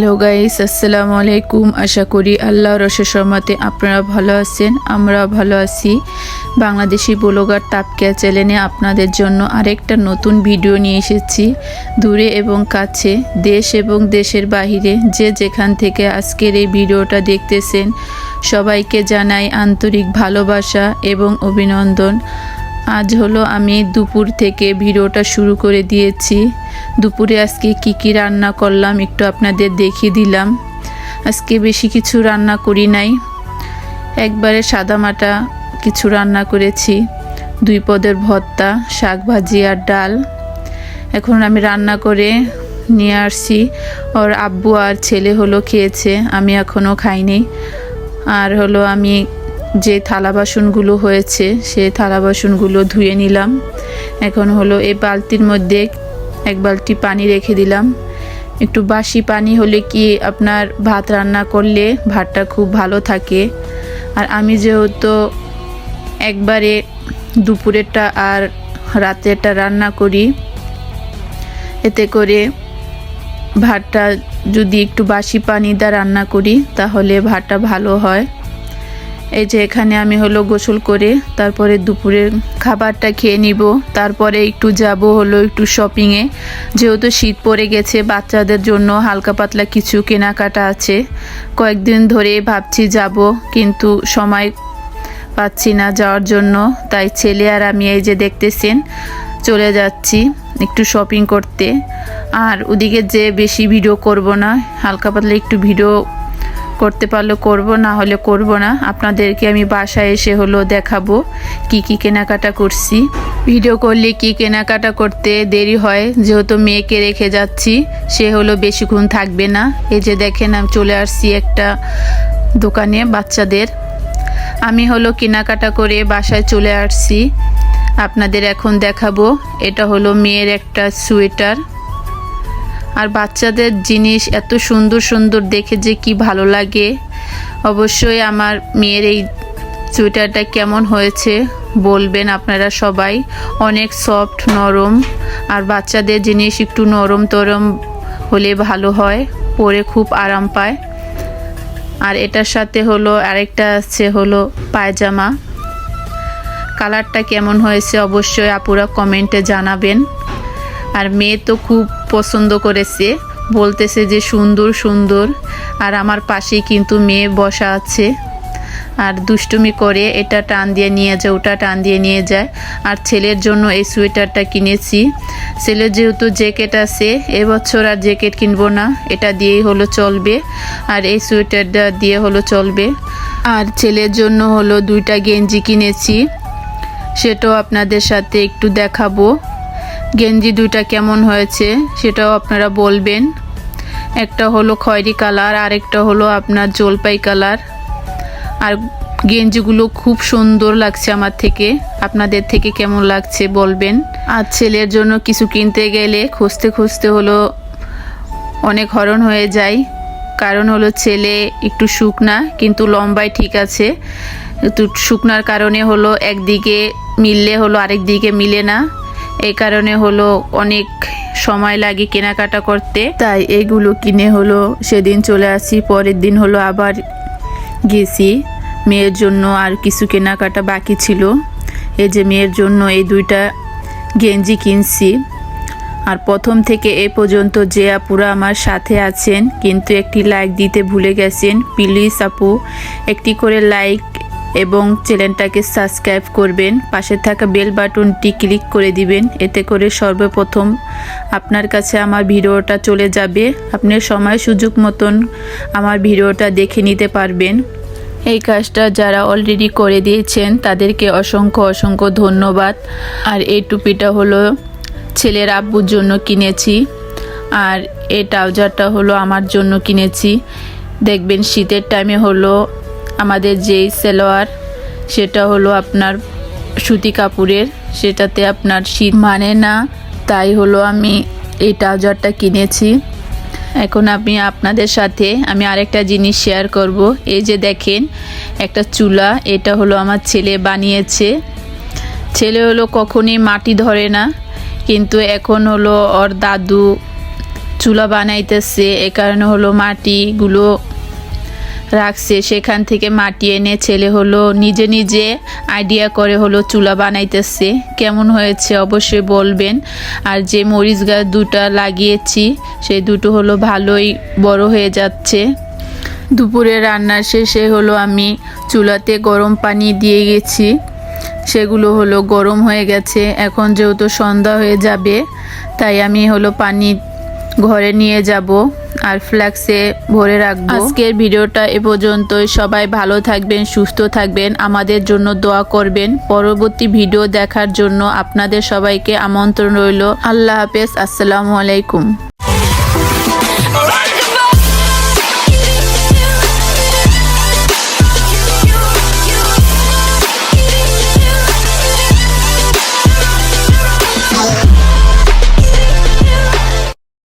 Hello guys, আসসালামু আলাইকুম। আশা করি আল্লাহ রসের আপনারা ভালো আছেন আমরা ভালো আছি। বাংলাদেশি ব্লগার তাপকিয়া চ্যানেলে আপনাদের জন্য আরেকটা নতুন ভিডিও নিয়ে এসেছি। দূরে এবং কাছে, দেশ এবং দেশের বাহিরে যে যেখান থেকে আজকের এই ভিডিওটা দেখতেছেন, সবাইকে জানাই আন্তরিক ভালোবাসা এবং অভিনন্দন। আজ হলো আমি দুপুর থেকে ভিডিওটা শুরু করে দিয়েছি। দুপুরে আজকে কি কি রান্না করলাম একটু আপনাদের দেখিয়ে দিলাম। আজকে বেশি কিছু রান্না করি নাই। একবারে সাদামাটা কিছু রান্না করেছি। দুই পদের ভর্তা শাক ভাজি আর ডাল। এখন আমি রান্না করে নিয়ে আসছি। ওর আব্বু আর ছেলে হলো খেয়েছে, আমি এখনও খাইনি। আর হলো আমি যে থালা বাসনগুলো হয়েছে, সে থালা বাসনগুলো ধুয়ে নিলাম। এখন হলো এই বালতির মধ্যে এক বালতি পানি রেখে দিলাম। একটু বাসি পানি হলে কি আপনার ভাত রান্না করলে ভাতটা খুব ভালো থাকে? আর আমি যেহেতু একবারে দুপুরেরটা আর রাতেরটা রান্না করি, এতে করে ভাতটা যদি একটু বাসি পানি দিয়ে রান্না করি, তাহলে ভাতটা ভালো হয়। এই যে এখানে আমি হলো গোসল করে তারপরে দুপুরের খাবারটা খেয়ে নিব। তারপরে একটু যাব হলো একটু শপিংয়ে যেহেতু শীত পড়ে গেছে, বাচ্চাদের জন্য হালকা পাতলা কিছু কেনাকাটা আছে। কয়েকদিন ধরে ভাবছি যাব, কিন্তু সময় পাচ্ছি না যাওয়ার জন্য। তাই ছেলে আর আমি এই যে দেখতেছেন, চলে যাচ্ছি একটু শপিং করতে। আর ওদিকে যে বেশি ভিডিও করব না, হালকা পাতলা একটু ভিডিও করতে পারলে, করব না হলে করব না। আপনাদেরকে আমি বাসায় এসে হলো দেখাবো কি কি কেনাকাটা করছি। ভিডিও করলে কি কেনাকাটা করতে দেরি হয়, যেহেতু মেয়েকে রেখে যাচ্ছি, সে হলো বেশিক্ষণ থাকবে না। এই যে দেখেন, আমি চলে আসছি একটা দোকানে বাচ্চাদের। আমি হলো কেনাকাটা করে বাসায় চলে আসছি। আপনাদের এখন দেখাবো। এটা হলো মেয়ের একটা সোয়েটার। আর বাচ্চাদের জিনিস এত সুন্দর সুন্দর দেখে যে কি ভালো লাগে। অবশ্যই আমার মেয়ের এই সোয়েটারটা কেমন হয়েছে বলবেন আপনারা সবাই। অনেক সফট, নরম। আর বাচ্চাদের জিনিস একটু নরম তরম হলে ভালো হয়, পরে খুব আরাম পায়। আর এটার সাথে হলো আরেকটা আছে হলো পায়জামা। কালারটা কেমন হয়েছে অবশ্যই আপুরা কমেন্টে জানাবেন। আর মেয়ে তো খুব পছন্দ করেছে। বলতেছে যে সুন্দর সুন্দর। আর আমার পাশেই কিন্তু মেয়ে বসা আছে। আর দুষ্টুমি করে, এটা টান দিয়ে নিয়ে যায়, ওটা টান দিয়ে নিয়ে যায়। আর ছেলের জন্য এই সোয়েটারটা কিনেছি। ছেলের যেহেতু জ্যাকেট আছে, এবছর আর জ্যাকেট কিনবো না, এটা দিয়েই হলো চলবে। আর এই সোয়েটারটা দিয়ে হলো চলবে। আর ছেলের জন্য হলো দুইটা গেঞ্জি কিনেছি। সেটাও আপনাদের সাথে একটু দেখাবো। গেঞ্জি দুইটা কেমন হয়েছে সেটাও আপনারা বলবেন। একটা হলো খয়েরি কালার আর একটা হলো আপনার জলপাই কালার। আর গেঞ্জিগুলো খুব সুন্দর লাগছে আমার থেকে। আপনাদের থেকে কেমন লাগছে বলবেন। আর ছেলের জন্য কিছু কিনতে গেলে খুঁজতে খুঁজতে হলো অনেক হরণ হয়ে যায়। কারণ হলো ছেলে একটু শুকনা, কিন্তু লম্বায় ঠিক আছে। শুকনার কারণে হলো একদিকে মিললে হলো আরেক দিকে মিলে না। এই কারণে হলো অনেক সময় লাগে কেনাকাটা করতে। তাই এগুলো কিনে হলো সেদিন চলে আসি, পরের দিন হলো আবার গেছি। মেয়ের জন্য আর কিছু কেনাকাটা বাকি ছিল। এই যে মেয়ের জন্য এই দুইটা গেঞ্জি কিনছি। আর প্রথম থেকে এ পর্যন্ত যে আপুরা আমার সাথে আছেন, কিন্তু একটি লাইক দিতে ভুলে গেছেন। প্লিজ আপু, একটি করে লাইক এবং চ্যানেলটাকে সাবস্ক্রাইব করবেন, পাশে থাকা বেল বাটনটি ক্লিক করে দিবেন, এতে করে সর্বপ্রথম আপনার কাছে আমার ভিডিওটা চলে যাবে। আপনি সময় সুযোগ মতন আমার ভিডিওটা দেখে নিতে পারবেন। এই কাজটা যারা অলরেডি করে দিয়েছেন, তাদেরকে অসংখ্য অসংখ্য ধন্যবাদ। আর এই টুপিটা হলো ছেলের আব্বুর জন্য কিনেছি। আর এই ট্রাউজারটা হলো আমার জন্য কিনেছি। দেখবেন শীতের টাইমে হলো আমাদের যেই সেলোয়ার, সেটা হলো আপনার সুতি কাপড়ের, সেটাতে আপনার শীত মানে না, তাই হলো আমি এই ট্রাউজারটা কিনেছি। এখন আমি আপনাদের সাথে আমি আরেকটা জিনিস শেয়ার করব। এই যে দেখেন, একটা চুলা, এটা হলো আমার ছেলে বানিয়েছে। ছেলে হলো কখনই মাটি ধরে না, কিন্তু এখন হলো ওর দাদু চুলা বানাইতেছে, এ কারণে হলো মাটিগুলো রাখছে। সেখান থেকে মাটি এনে ছেলে হলো, নিজে নিজে আইডিয়া করে হলো চুলা বানাইতেছে। কেমন হয়েছে অবশ্যই বলবেন। আর যে মরিচ গাছ দুটা লাগিয়েছি, সেই দুটো হলো ভালোই বড় হয়ে যাচ্ছে। দুপুরে রান্নার শেষে হলো আমি চুলাতে গরম পানি দিয়ে গেছি। সেগুলো হলো গরম হয়ে গেছে। এখন যেহেতু সন্ধ্যা হয়ে যাবে, তাই আমি হলো পানি ঘরে নিয়ে যাব। আর ফ্ল্যাক্সে ভরে রাখব। আজকের ভিডিওটা এ পর্যন্তই। সবাই ভালো থাকবেন, সুস্থ থাকবেন। আমাদের জন্য দোয়া করবেন। পরবর্তী ভিডিও দেখার জন্য আপনাদের সবাইকে আমন্ত্রণ রইল। আল্লাহ হাফেজ। আসসালামু আলাইকুম।